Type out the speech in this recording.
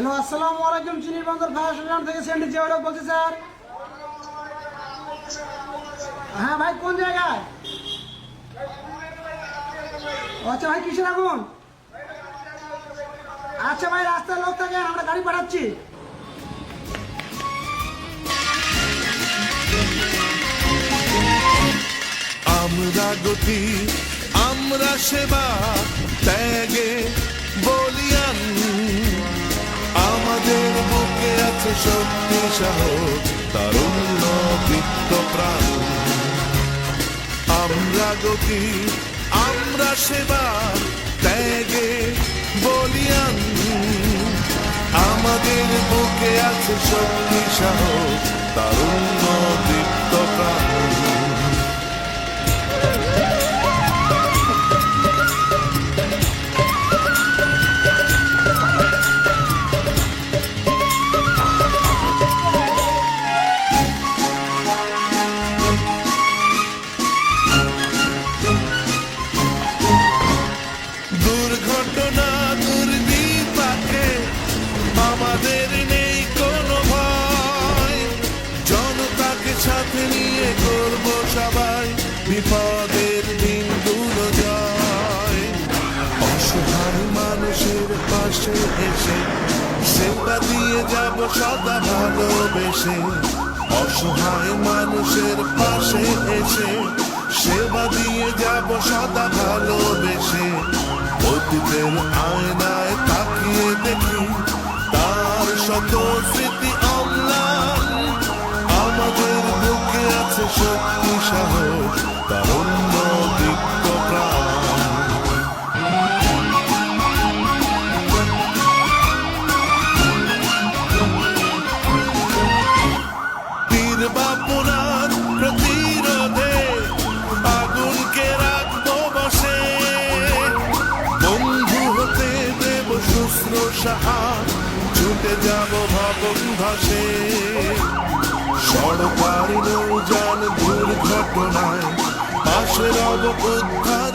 Hello, আসসালামু আলাইকুম, চিনির বন্দর ফায়ার থেকে সেন্ডি জিয়াউলক বলছি, স্যার। হ্যাঁ ভাই, কোন জায়গায়? আচ্ছা ভাই কিসের আগুন আচ্ছা ভাই রাস্তায় লোক থাকেন আমরা গাড়ি পাঠাচ্ছি। আমরা গতি, আমরা সেবা, ত্যাগে আছে শক্তি আমরা গতি আমরা সেবা ত্যাগে বলিয়ান আমাদের বুকে আছে শক্তি সাহস তারুণ্য দীপ্ত প্রাণ। সবাই, বিপদের দিনগুলো জয় অসহায় মানুষের পাশে এসে সেবা দিয়ে যাব সদা ভালোবেসে। অসহায় মানুষের পাশে এসে সেবা দিয়ে যাব সদা ভালোবেসে। অতীতের আয়নায় তাকিয়ে দেখি তার শত স্মৃতি অম্লান। আমাদের বুকে আছে শক্তি শুশ্রূষা ছুটে যাব ভবন ভাসে। সরকারি নৌযান দুর্ঘটনায় পাশে রব উদ্ধার